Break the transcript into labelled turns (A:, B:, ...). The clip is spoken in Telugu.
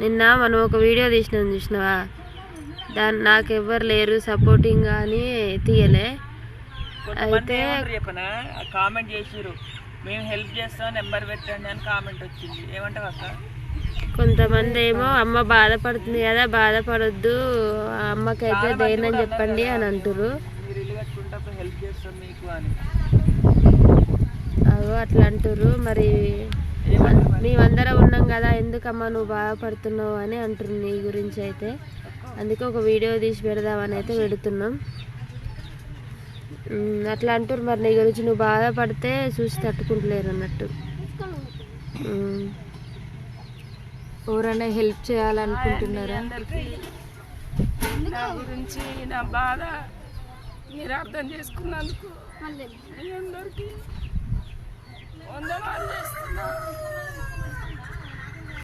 A: నిన్న మనం ఒక వీడియో తీసినాం చూసినావా? దాన్ని నాకు ఎవ్వరు లేరు సపోర్టింగ్ అని తీయలే. అయితే-
B: కామెంట్ చేసిర్రు. మేము హెల్ప్ చేస్తాం నెంబర్ పెట్టండి అని కామెంట్ వచ్చింది. ఏమంటావు అక్క?
A: కొంతమంది ఏమో అమ్మ బాధపడుతుంది కదా బాధపడొద్దు ఆ అమ్మకైతే ధైర్యం చెప్పండి అని అంటారు అగో అట్లా అంటారు మరి కదా ఎందుకమ్మా నువ్వు బాధపడుతున్నావు అని అంటారు నీ గురించి అయితే. అందుకే ఒక వీడియో తీసి పెడదామని అయితే పెడుతున్నాం. అట్లా అంటారు మరి నీ గురించి. నువ్వు బాధపడితే చూసి తట్టుకుంటలేరు అన్నట్టు. ఎవరైనా హెల్ప్ చేయాలనుకుంటున్నారా?
C: నా గురించి నా బాధ మీరు అర్థం చేసుకున్నందుకు అందరికీ